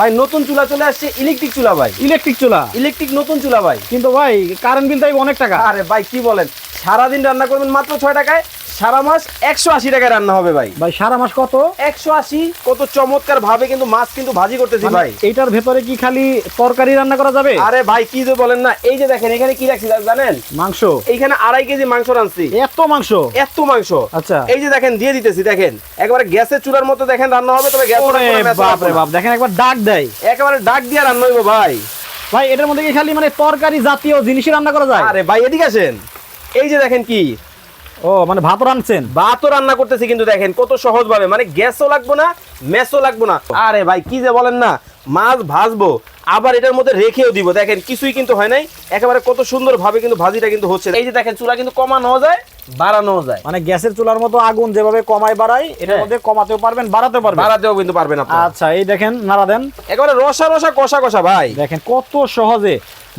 ভাই নতুন চুলা চলে আসছে ইলেকট্রিক চুলা ভাই। ইলেকট্রিক চুলা? ইলেকট্রিক নতুন চুলা ভাই। কিন্তু ভাই কারেন্ট বিল তাই অনেক টাকা। আরে ভাই কি বলেন? সারাদিন রান্না করবেন মাত্র ছয় টাকায় সারা মাস একশো আশি টাকায় রান্না হবে ভাই। ভাই সারা মাস কত? একশো আশি কত চমৎকার ভাবে কিন্তু মাছ কিন্তু ভাজি করতেছি মানে ভাই। এইটার ভেতরে কি খালি তরকারি রান্না করা যাবে? আরে ভাই কি যে বলেন না এই যে দেখেন এখানে কি রাখছি জানেন? মাংস। এইখানে আড়াই কেজি মাংস রাঁধছি। এত মাংস? এত মাংস। আচ্ছা। এই যে দেখেন দিয়ে দিতেছি দেখেন। একবারে গ্যাসের চুলার মতো দেখেন রান্না হবে তবে গ্যাস বাপ দেখেন একবার ডাক দেয়। একেবারে ডাক দিয়ে রান্না হইব ভাই। ভাই এটার মধ্যে কি খালি মানে তরকারি জাতীয় জিনিসই রান্না করা যায়? আরে ভাই এদিকে আসেন। এই যে দেখেন কি ও মানে ভাত রাঁধছেন? ভাতও রান্না করতেছি কিন্তু দেখেন কত সহজ ভাবে মানে গ্যাসও লাগবো না ম্যাসও লাগবো না। আরে ভাই, কি যে বলেন না মাছ ভাজবো আবার এটার মধ্যে রেখেও দিব। দেখেন কিছুই কিন্তু হয় নাই। একেবারে কত সুন্দর ভাবে কিন্তু ভাজিটা কিন্তু হচ্ছে। এই যে দেখেন চুলা কিন্তু কমানো যায় বাড়ানো যায়। মানে গ্যাসের চুলার মতো আগুন যেভাবে কমায় বাড়ায় এটার হ্যাঁ। মধ্যে কমাতেও পারবেন বাড়াতেও পারবেন। বাড়াতেও কিন্তু পারবেন আপনি আচ্ছা এই দেখেন নাড়া দেন। একেবারে রসা রসা কষা কষা ভাই। দেখেন কত সহজে।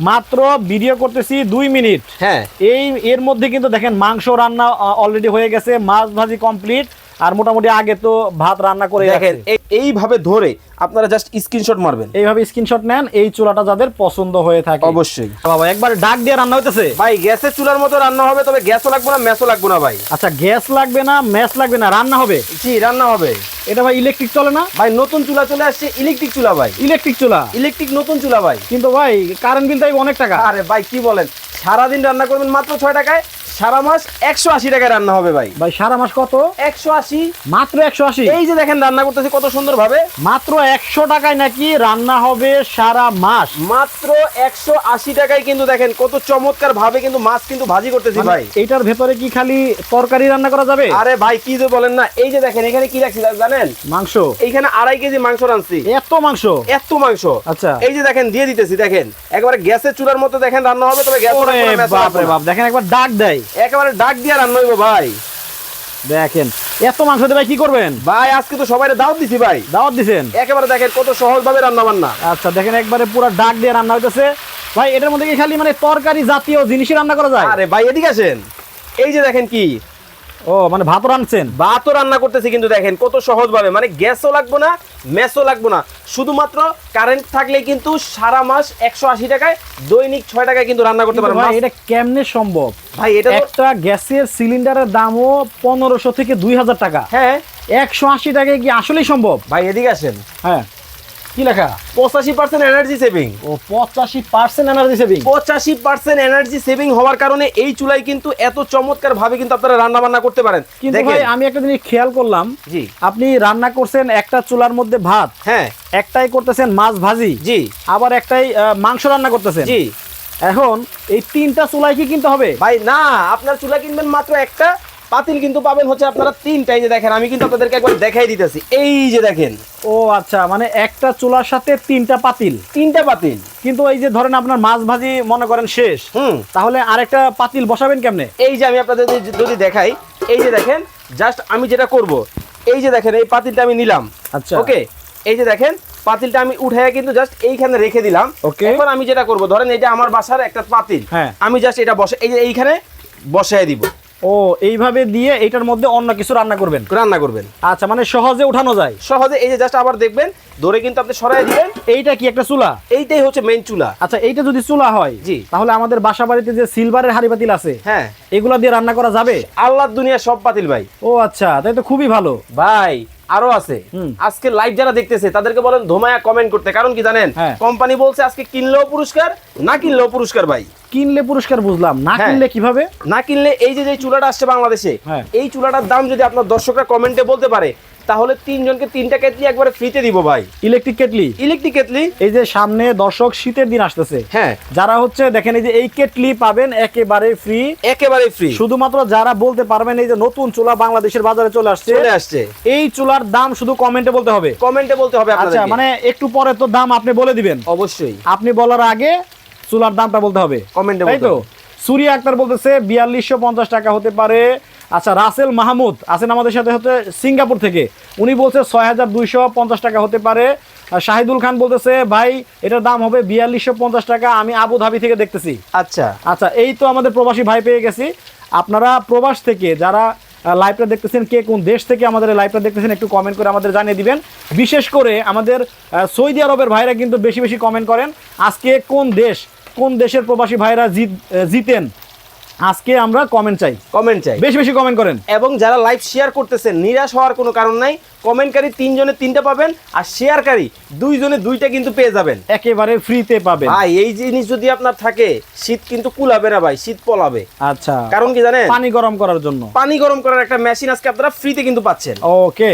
মাত্র ভিডিও করতেছি দুই মিনিট। হ্যাঁ। এই এর মধ্যে কিন্তু দেখেন মাংস রান্না অলরেডি হয়ে গেছে মাছ ভাজি কমপ্লিট আর মোটামুটি আগে তো ভাত রান্না করে দেখেন এই- এইভাবে ধরে আপনারা জাস্ট স্ক্রিনশট মারবেন। এইভাবে স্ক্রিনশট নেন এই চুলাটা যাদের পছন্দ হয়ে থাকে। অবশ্যই। বাবা একবার ডাক দিয়ে রান্না হইতেছে? ভাই গ্যাসের চুলার মতো রান্না হবে তবে গ্যাসও লাগবে না ম্যাসও লাগবে না ভাই। আচ্ছা গ্যাস লাগবে না ম্যাচ লাগবে না রান্না হবে? জি রান্না হবে। এটা ভাই ইলেকট্রিক চলে না? ভাই নতুন চুলা চলে আসছে ইলেকট্রিক চুলা ভাই। ইলেকট্রিক চুলা? ইলেকট্রিক নতুন চুলা ভাই। কিন্তু ভাই কারেন্ট বিল তাই অনেক টাকা। আরে ভাই কি বলেন? সারাদিন রান্না করবেন মাত্র ছয় টাকায় সারা মাস একশো আশি টাকায় রান্না হবে ভাই। ভাই সারা মাস কত? একশো আশি। মাত্র একশো আশি? এই যে দেখেন রান্না করতেছি কত সুন্দর ভাবে। মাত্র একশো টাকায় নাকি রান্না হবে সারা মাস? মাত্র একশো আশি টাকায় কিন্তু দেখেন কত চমৎকার ভাবে কিন্তু মাছ কিন্তু ভাজি করতেছি মানে ভাই। এইটার ভেতরে কি খালি তরকারি রান্না করা যাবে? আরে ভাই কি যে বলেন না এই যে দেখেন এখানে কি রাখছি জানেন? মাংস। এইখানে আড়াই কেজি মাংস রাঁধছি। এত মাংস? এত মাংস। আচ্ছা। এই যে দেখেন দিয়ে দিতেছি দেখেন। একেবারে গ্যাসের চুলার মতো দেখেন রান্না হবে তবে গ্যাস দেখেন একবার ডাক দেয়। একেবারে ডাক দিয়ে রান্না হইব ভাই। দেখেন এত মাংস দিয়ে ভাই কি করবেন? ভাই আজকে তো সবাই দাওয়াত দিছি ভাই। দাওয়াত দিছেন? একেবারে দেখেন কত সহজ ভাবে রান্না বান্না। আচ্ছা দেখেন একবারে পুরো ডাক দিয়ে রান্না হইতেছে। ভাই এটার মধ্যে কি খালি মানে তরকারি জাতীয় জিনিসই রান্না করা যায়? আরে ভাই এদিকে আসেন। এই যে দেখেন কি ও মানে ভাত রাঁধছেন? ভাতও রান্না করতেছি কিন্তু দেখেন কত সহজ ভাবে মানে গ্যাসও লাগবো না মেসও লাগবো না। শুধুমাত্র কারেন্ট থাকলে কিন্তু সারা মাস একশো আশি টাকায় দৈনিক ছয় টাকায় কিন্তু রান্না করতে ভাই এটা কেমনে সম্ভব? ভাই এটা একটা গ্যাসের সিলিন্ডারের দামও পনেরোশো থেকে দুই হাজার টাকা। হ্যাঁ। একশো আশি টাকায় কি আসলেই সম্ভব? ভাই এদিকে আসেন। হ্যাঁ। কি লেখা? পঁচাশি পার্সেন্ট এনার্জি সেভিং ও পঁচাশি পার্সেন্ট এনার্জি সেভিং পঁচাশি পার্সেন্ট এনার্জি সেভিং হওয়ার কারণে এই চুলাই কিন্তু এত চমৎকার ভাবে কিন্তু আপনারা রান্না বান্না করতে পারেন। কিন্তু ভাই আমি একটা জিনিস খেয়াল করলাম। জি। আপনি রান্না করছেন একটা চুলার মধ্যে ভাত হ্যাঁ। একটাই করতেছেন মাছ ভাজি জি। আবার একটাই মাংস রান্না করতেছেন। জি। এখন এই তিনটা চুলাই কি কিনতে হবে? ভাই না আপনার চুলা কিনবেন মাত্র একটা পাতিল কিন্তু পাবেন হচ্ছে আপনারা তিনটাই যে দেখেন আমি কিন্তু আপনাদেরকে একবার দেখাই দিতেছি। এই যে দেখেন। ও আচ্ছা মানে একটা চুলার সাথে তিনটা পাতিল। তিনটা পাতিল। কিন্তু এই যে ধরেন আপনার মাছ ভাজি মনে করেন শেষ হুম। তাহলে আরেকটা পাতিল বসাবেন কেমনে? এই যে আমি আপনাদের যদি- যদি দেখাই এই যে দেখেন জাস্ট আমি যেটা করব এই যে দেখেন এই পাতিলটা আমি নিলাম। আচ্ছা। ওকে? এই যে দেখেন পাতিলটা আমি উঠাইয়া কিন্তু জাস্ট এইখানে রেখে দিলাম। Okay. এখন আমি যেটা করব ধরেন এটা আমার বাসার একটা পাতিল হ্যাঁ। আমি জাস্ট এটা বসে এই যে এইখানে বসায় দিব। ও এইভাবে দিয়ে এইটার মধ্যে অন্য কিছু রান্না করবেন? রান্না করবেন। আচ্ছা মানে সহজে উঠানো যায়? সহজে এই যে জাস্ট আবার দেখবেন ধরে কিন্তু আপনি সরাই দিবেন এইটা কি একটা চুলা? এইটাই হচ্ছে মেইন চুলা। আচ্ছা এইটা যদি চুলা হয় জি। তাহলে আমাদের বাসা বাড়িতে যে সিলভারের হাড়ি পাতিল আছে হ্যাঁ। এগুলা দিয়ে রান্না করা যাবে? আল্লাহর দুনিয়া সব পাতিল ভাই। ও আচ্ছা তাই তো খুবই ভালো। ভাই আরও আছে। হুম। আজকে লাইভ যারা দেখতেছে তাদেরকে বলেন ধোমায়া কমেন্ট করতে। কারণ কি জানেন? হ্যাঁ। কোম্পানি বলছে আজকে কিনলেও পুরস্কার না কিনলেও পুরস্কার ভাই। কিনলে পুরস্কার বুঝলাম না হ্যাঁ। কিনলে কীভাবে? না কিনলে এই যে চুলাটা আসছে বাংলাদেশে হ্যাঁ। এই চুলাটার দাম যদি আপনার দর্শকরা কমেন্টে বলতে পারে তাহলে তিনজনকে তিনটা কেটলি একবারে ফ্রিতে দিব ভাই। Electric kettle? Electric kettle. এই যে সামনে দর্শক শীতের দিন আসতেছে। হ্যাঁ। যারা হচ্ছে দেখেন এই যে এই কেটলি পাবেন একেবারে ফ্রি একেবারে ফ্রি শুধুমাত্র যারা বলতে পারবেন এই যে নতুন চুলা বাংলাদেশের বাজারে চলে আসছে চলে আসছে। এই চুলার দাম শুধু কমেন্টে বলতে হবে। কমেন্টে বলতে হবে আচ্ছা মানে একটু পরে তো দাম আপনি বলে দিবেন। অবশ্যই। আপনি বলার আগে চুলার দামটা বলতে হবে। কমেন্টে তাই তো। সুরিয়া আক্তার বলতেছে বিয়াল্লিশশো পঞ্চাশ টাকা হতে পারে। আচ্ছা রাসেল মাহমুদ আছেন আমাদের সাথে হচ্ছে সিঙ্গাপুর থেকে। উনি বলছে ছয় হাজার দুইশো পঞ্চাশ টাকা হতে পারে। শাহিদুল খান বলতেছে ভাই এটার দাম হবে বিয়াল্লিশশো পঞ্চাশ টাকা আমি আবু ধাবি থেকে দেখতেছি। আচ্ছা। আচ্ছা এই তো আমাদের প্রবাসী ভাই পেয়ে গেছি। আপনারা প্রবাস থেকে যারা লাইভটা দেখতেছেন কে কোন দেশ থেকে আমাদের লাইভটা দেখতেছেন একটু কমেন্ট করে আমাদের জানিয়ে দিবেন। বিশেষ করে আমাদের সৌদি আরবের ভাইরা কিন্তু বেশি বেশি কমেন্ট করেন আজকে কোন দেশ কোন দেশের প্রবাসী ভাইরা জিতেন? আজকে আমরা কমেন্ট চাই। কমেন্ট চাই। বেশি বেশি কমেন্ট করেন। এবং যারা লাইভ শেয়ার করতেছেন নিরাশ হওয়ার কোনো কারণ নাই। কমেন্টকারী তিনজনে তিনটা পাবেন আর শেয়ারকারী দুইজনে দুইটা কিন্তু পেয়ে যাবেন। একেবারে ফ্রিতে পাবেন। ভাই এই জিনিস যদি আপনার থাকে শীত কিন্তু কুলাবে না ভাই শীত পলাবে। আচ্ছা। কারণ কি জানেন? পানি গরম করার জন্য। পানি গরম করার একটা মেশিন আজকে আপনারা ফ্রিতে কিন্তু পাচ্ছেন। ওকে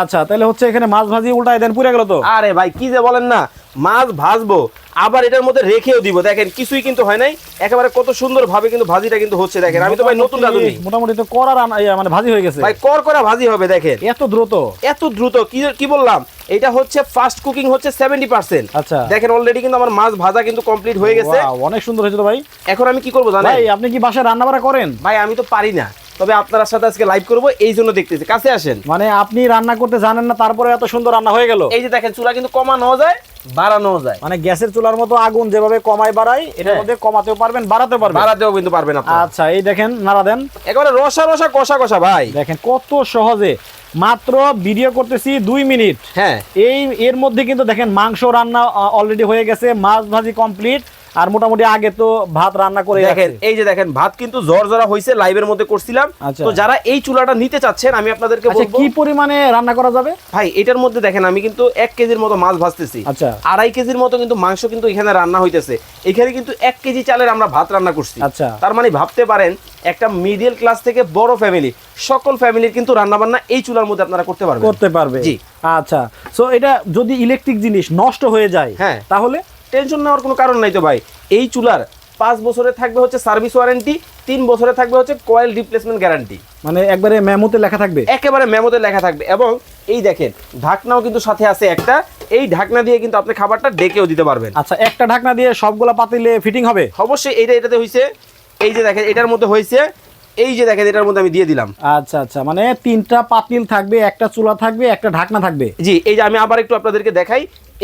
আচ্ছা তাহলে হচ্ছে এখানে মাছ ভাজি উল্টায় দেন পুরে গেল তো? আরে ভাই কি যে বলেন না? মাছ ভাজবো আবার এটার মধ্যে রেখেও দিব। দেখেন কিছুই কিন্তু হয় নাই। একেবারে কত সুন্দর ভাবে কিন্তু ভাজিটা কিন্তু হচ্ছে দেখেন। আমি তো ভাই নতুন রাঁধুনি মোটামুটি তো করা মানে ভাজি হয়ে গেছে। ভাই কর করা ভাজি হবে দেখেন। এত দ্রুত? এত দ্রুত। কি কি বললাম? এটা হচ্ছে ফাস্ট কুকিং হচ্ছে সেভেন্টি পার্সেন্ট আচ্ছা। দেখেন অলরেডি কিন্তু আমার মাছ ভাজা কিন্তু কমপ্লিট হয়ে গেছে। অনেক সুন্দর হয়েছে তো ভাই। এখন আমি কি করব জানেন? ভাই আপনি কি বাসায় রান্না বাড়া করেন? ভাই আমি তো পারি না। তবে আপনার সাথে আজকে লাইভ করব এই জন্য দেখতেছি। কাছে আসেন। মানে আপনি রান্না করতে জানেন না তারপরে এত সুন্দর রান্না হয়ে গেল। এই যে দেখেন চুলা কিন্তু কমানো যায়। বাড়ানো যায়। মানে গ্যাসের চুলার মতো আগুন যেভাবে কমাই বাড়াই এটার হ্যাঁ। মধ্যে কমাতেও পারবেন বাড়াতেও পারবেন। বাড়াতেও কিন্তু পারবেন আচ্ছা এই দেখেন নাড়া দেন। একেবারে রসা রসা কষা কষা ভাই। দেখেন কত সহজে। মাত্র ভিডিও করতেছি দুই মিনিট। হ্যাঁ। এই এর মধ্যে কিন্তু দেখেন মাংস রান্না অলরেডি হয়ে গেছে মাছ ভাজি কমপ্লিট আর মোটামুটি আগে তো ভাত রান্না করে দেখেন এই যে দেখেন ভাত কিন্তু জর্জরা হয়েছে লাইভের মধ্যে করছিলাম। আচ্ছা। তো যারা এই চুলাটা নিতে চাচ্ছেন আমি আপনাদেরকে আচ্ছা বলব কি পরিমাণে রান্না করা যাবে? ভাই এটার মধ্যে দেখেন আমি কিন্তু এক কেজির মতো মাছ ভাজতেছি। আচ্ছা। আড়াই কেজির মতো কিন্তু মাংস কিন্তু এখানে রান্না হইতেছে। এখানে কিন্তু এক কেজি চালের আমরা ভাত রান্না করছি। আচ্ছা। তার মানে ভাবতে পারেন একটা মিডিল ক্লাস থেকে বড় ফ্যামিলি সকল ফ্যামিলির কিন্তু রান্না বান্না এই চুলার মধ্যে আপনারা করতে পারবেন। করতে পারবে। জি। আচ্ছা। সো এটা যদি ইলেকট্রিক জিনিস নষ্ট হয়ে যায় হ্যাঁ। তাহলে? টেনশন নেওয়ার কোনো কারণ নাই তো ভাই। এই চুলার পাঁচ বছরে থাকবে হচ্ছে সার্ভিস ওয়ারেন্টি তিন বছরে থাকবে হচ্ছে কয়েল রিপ্লেসমেন্ট গ্যারান্টি। মানে একবারে মেমোতে লেখা থাকবে? একেবারে মেমোতে লেখা থাকবে। এবং এই দেখেন ঢাকনাও কিন্তু সাথে আছে একটা। এই ঢাকনা দিয়ে কিন্তু আপনি খাবারটা ডেকেও দিতে পারবেন। আচ্ছা একটা ঢাকনা দিয়ে সবগুলা পাতিলে ফিটিং হবে? অবশ্যই এইটা এটাতে হয়েছে এই যে দেখেন এটার মধ্যে হয়েছে এই যে দেখেন এটার মধ্যে আমি দিয়ে দিলাম। আচ্ছা আচ্ছা মানে তিনটা পাতিল থাকবে একটা চুলা থাকবে একটা ঢাকনা থাকবে? জি এই যে আমি আবার একটু আপনাদেরকে দেখাই।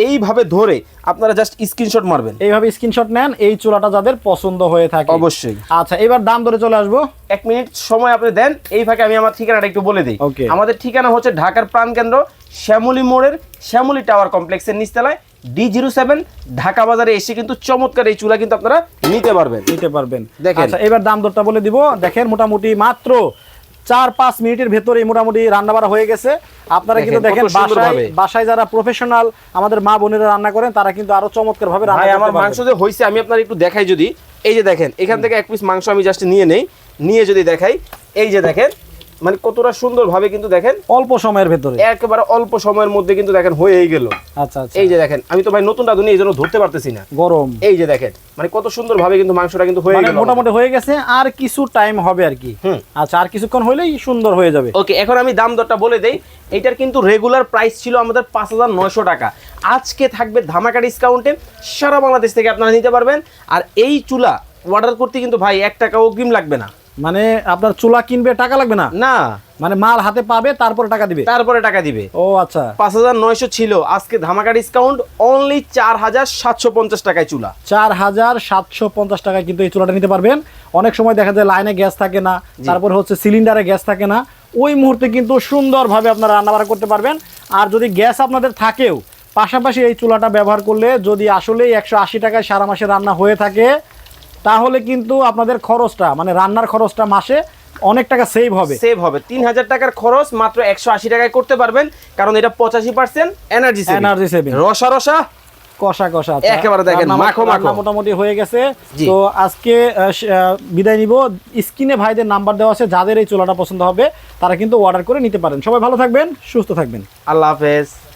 এইভাবে ধরে আপনারা জাস্ট স্ক্রিনশট মারবেন। এইভাবে স্ক্রিনশট নেন এই চুলাটা যাদের পছন্দ হয়ে থাকে। অবশ্যই। আচ্ছা এবার দাম ধরে চলে আসব। এক মিনিট সময় আপনি দেন এই ফাঁকে আমি আমার ঠিকানাটা একটু বলে দিই। Okay. আমাদের ঠিকানা হচ্ছে ঢাকার প্রাণকেন্দ্র শ্যামলী মোড়ের শ্যামলী টাওয়ার কমপ্লেক্সের নিচতলায়। ডি জিরো সেভেন ঢাকা বাজারে এসে কিন্তু চমৎকার এই চুলা কিন্তু আপনারা নিতে পারবেন। নিতে পারবেন। দেখেন। আচ্ছা এবার দাম দরটা বলে দিব। দেখেন মোটামুটি মাত্র চার পাঁচ মিনিটের ভেতরে মোটামুটি রান্না বাড়া হয়ে গেছে। আপনারা কিন্তু দেখেন, বাসায় বাসায় যারা প্রফেশনাল আমাদের মা বোনেরা রান্না করেন তারা কিন্তু আরও চমৎকার ভাবে রান্না আমার মাংস যে হয়েছে আমি আপনার একটু দেখাই যদি। এই যে দেখেন এখান থেকে এক পিস মাংস আমি জাস্ট নিয়ে নেই। নিয়ে যদি দেখাই এই যে দেখেন মানে কতটা সুন্দর ভাবে কিন্তু দেখেন অল্প সময়ের ভেতরে। একেবারে অল্প সময়ের মধ্যে কিন্তু দেখেন হয়েই গেল। আচ্ছা আচ্ছা। এই যে দেখেন আমি তো ভাই নতুন রাঁধুনি এই জন্য ধরতে পারতেছি না। গরম। এই যে দেখেন মানে কত সুন্দর ভাবে কিন্তু মাংসটা কিন্তু হয়ে মানে গেল। মোটামুটি হয়ে গেছে আর কিছু টাইম হবে আর কি। হুম। আচ্ছা আর কিছুক্ষণ হলেই সুন্দর হয়ে যাবে। ওকে এখন আমি দাম দরটা বলে দেই। এটার কিন্তু রেগুলার প্রাইস ছিল আমাদের পাঁচ হাজার নয়শো টাকা। আজকে থাকবে ধামাকা ডিসকাউন্টে সারা বাংলাদেশ থেকে আপনারা নিতে পারবেন। আর এই চুলা অর্ডার করতে কিন্তু ভাই এক টাকা অগ্রিম লাগবে না। মানে আপনার চুলা কিনবে টাকা লাগবে না? না। মানে মাল হাতে পাবে তারপরে টাকা দিবে? তারপরে টাকা দিবে। ও আচ্ছা। পাঁচ হাজার নয়শো ছিল আজকে ধামাকা ডিসকাউন্ট অনলি চার হাজার সাতশো পঞ্চাশ টাকায় চুলা। চার হাজার সাতশো পঞ্চাশ টাকায় কিন্তু এই চুলাটা নিতে পারবেন। অনেক সময় দেখা যায় লাইনে গ্যাস থাকে না তারপরে হচ্ছে সিলিন্ডারে গ্যাস থাকে না। ওই মুহূর্তে কিন্তু সুন্দরভাবে আপনারা রান্নাবাড়া করতে পারবেন। আর যদি গ্যাস আপনাদের থাকেও পাশাপাশি এই চুলাটা ব্যবহার করলে যদি আসলেই একশো আশি টাকায় সারা মাসে রান্না হয়ে থাকে তাহলে কিন্তু আপনাদের খরচটা মানে রান্নার খরচটা মাসে অনেক টাকা সেভ হবে। সেভ হবে। তিন হাজার টাকার খরচ মাত্র একশো আশি টাকায় করতে পারবেন কারণ এটা পঁচাশি পার্সেন্ট এনার্জি এনার্জি সেভিং রসা রসা? কষা কষা। একেবারে দেখেন, মাখো মাখো। মোটামুটি হয়ে গেছে। তো আজকে আহ, স- আহ, বিদায় নিব। স্ক্রিনে ভাইদের নাম্বার দেওয়া আছে যাদের এই চুলাটা পছন্দ হবে তারা কিন্তু অর্ডার করে নিতে পারেন। সবাই ভালো থাকবেন সুস্থ থাকবেন। আল্লাহ হাফেজ।